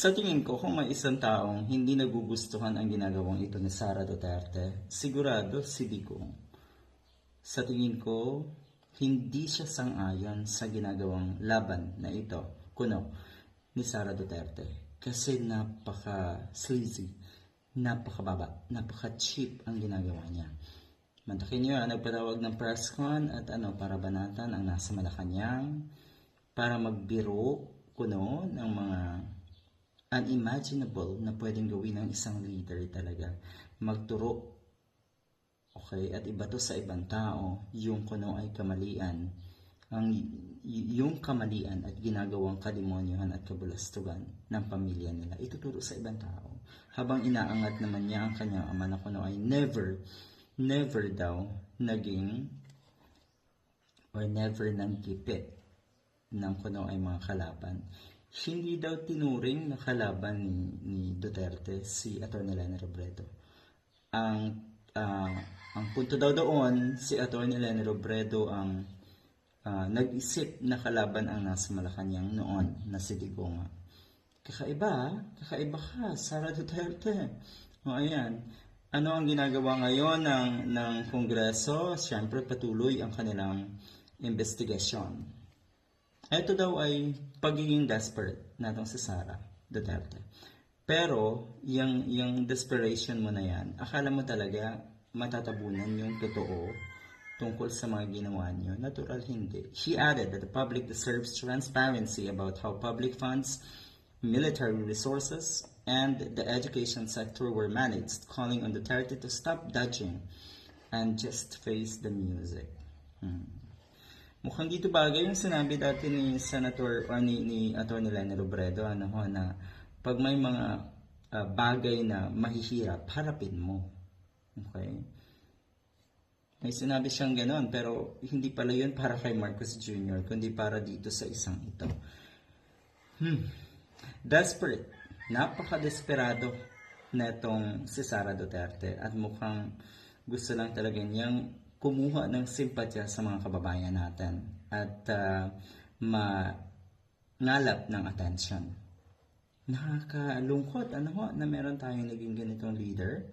Sa tingin ko, kung may isang taong hindi nagugustuhan ang ginagawang ito ni Sara Duterte, sigurado si Digong. Sa tingin ko, hindi siya sang-ayon sa ginagawang laban na ito, kuno, ni Sara Duterte. Kasi napaka-sleazy, napakababa, napaka-cheap ang ginagawa niya. Mantakin niyo, nagpatawag ng press con at ano, para banatan ang nasa Malacanang, para magbiro, kuno, ng mga unimaginable na pwedeng gawin ng isang leader talaga. Magturo, okay, at iba to sa ibang tao, yung kuno ay kamalian. Ang, yung kamalian at ginagawang kalimonyohan at kabulastugan ng pamilya nila, ituturo sa ibang tao. Habang inaangat naman niya ang kanyang ama na kuno ay never, never daw naging or never nang gipit ng kuno ay mga kalaban. Hindi daw tinuring na kalaban ni, ni Duterte si Atty. Lena Robredo. Ang ah, ang punto daw doon, si Atty. Lena Robredo ang ah, nag-isip na kalaban ang nasa Malacanang noon na si Digong. Kakaiba, ah. kakaiba ka, Sara Duterte. O ayan, ano ang ginagawa ngayon ng, ng Kongreso? Siyempre patuloy ang kanilang investigasyon. Ito daw ay pagiging desperate natong si Sara Duterte. Pero, yung, yung desperation mo na yan, akala mo talaga matatabunan yung totoo tungkol sa mga ginawa niyo. Natural hindi. She added that the public deserves transparency about how public funds, military resources, and the education sector were managed, calling on Duterte to stop dodging and just face the music. Hmm. Mukhang dito bagay yung sinabi dati ni Senator o ni, ni Atty. Lena Robredo ano ho, na pag may mga ah, bagay na mahihirap, harapin mo. Okay? May sinabi siyang ganon, pero hindi pala yun para kay Marcos Jr., kundi para dito sa isang ito. Hmm. Desperate. Napaka-desperado netong si Sara Duterte at mukhang gusto lang talaga niyang kumuha ng simpatya sa mga kababayan natin at uh, mangalap ng attention. Nakakalungkot ano ho, na meron tayong naging ganitong leader.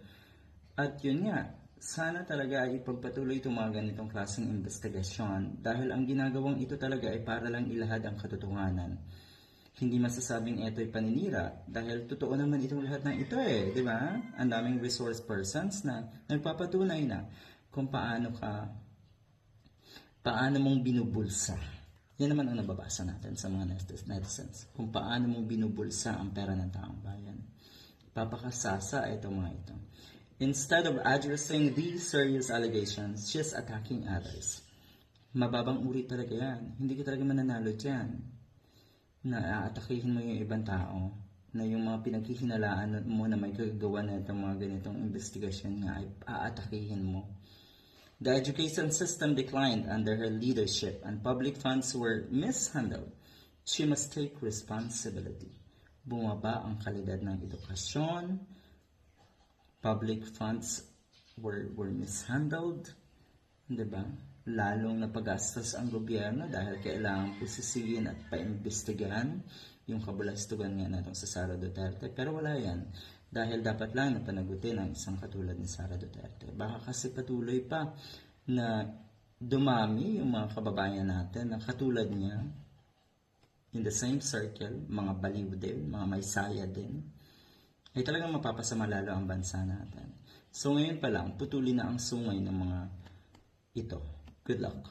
At yun nga, sana talaga ay ipagpatuloy itong mga ganitong klaseng investigasyon dahil ang ginagawang ito talaga ay para lang ilahad ang katotohanan. Hindi masasabing ito ay paninira dahil totoo naman itong lahat ng ito eh, di ba? Ang daming resource persons na nagpapatunay na kung paano ka paano mong binubulsa. Yan naman ang nababasa natin sa mga netizens. Kung paano mong binubulsa ang pera ng taong bayan. Papakasasa ito mga ito. Instead of addressing these serious allegations, she's attacking others. Mababang uri talaga yan. Hindi ka talaga mananalo dyan na aatakihin mo yung ibang tao na yung mga pinaghihinalaan mo na may kagagawa na itong mga ganitong investigasyon nga ay aatakihin mo. The education system declined under her leadership and public funds were mishandled. She must take responsibility. Bumaba ang kalidad ng edukasyon, public funds were, were mishandled, di ba? Lalong napagastos ang gobyerno dahil kailangan pusisiin at paimbestigahan yung kabulastugan nga natong sa Sara Duterte. Pero wala yan dahil dapat lang na panagutin ang isang katulad ni Sara Duterte. Baka kasi patuloy pa na dumami yung mga kababayan natin na katulad niya in the same circle, mga baliw din, mga may saya din, ay talagang mapapasama lalo ang bansa natin. So ngayon pa lang, putuli na ang sungay ng mga ito. Good luck.